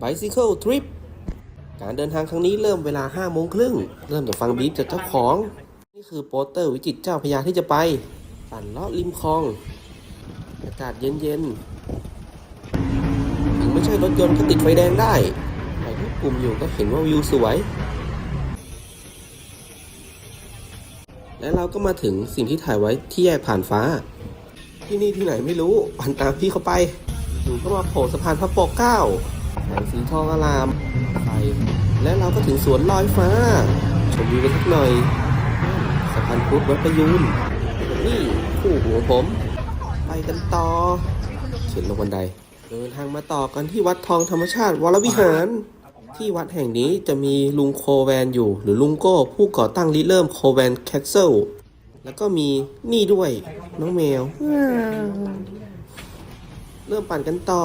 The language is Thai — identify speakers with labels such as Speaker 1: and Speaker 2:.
Speaker 1: Bicycle Trip การเดินทางครั้งนี้เริ่มเวลา5โมงครึ่ง เริ่มจากฟังบีฟจากเจ้าของ นี่คือโปสเตอร์วิจิตเจ้าพระยาที่จะไป ปั่นเลาะริมคลอง อากาศเย็นๆ ถึงไม่ใช่รถยนต์ก็ติดไฟแดงได้ถ่ายรูปกลุ่มอยู่ก็เห็นว่าวิวสวย และเราก็มาถึงสิ่งที่ถ่ายไว้ที่แยกผ่านฟ้า ที่นี่ที่ไหนไม่รู้ ปั่นตามพี่เขาไปอยู่ก็มาโผล่สะพานพระปกเก้า แสงสีทองอลามไฟและเราก็ถึงสวนลอยฟ้า ชมวิวกันสักหน่อยสะพานพุทธวัดประยูนนี่คู่หัวผม ไปกันต่อ เขียนลงบันได เดินทางมาต่อกันที่วัดทองธรรมชาติวรวิหาร ที่วัดแห่งนี้จะมีลุงโคแวนอยู่ หรือลุงโก้ ผู้ก่อตั้งริเริ่มโคแวนแคสเซิลแล้วก็มีนี่ด้วย น้องแมว เริ่มปั่นกันต่อ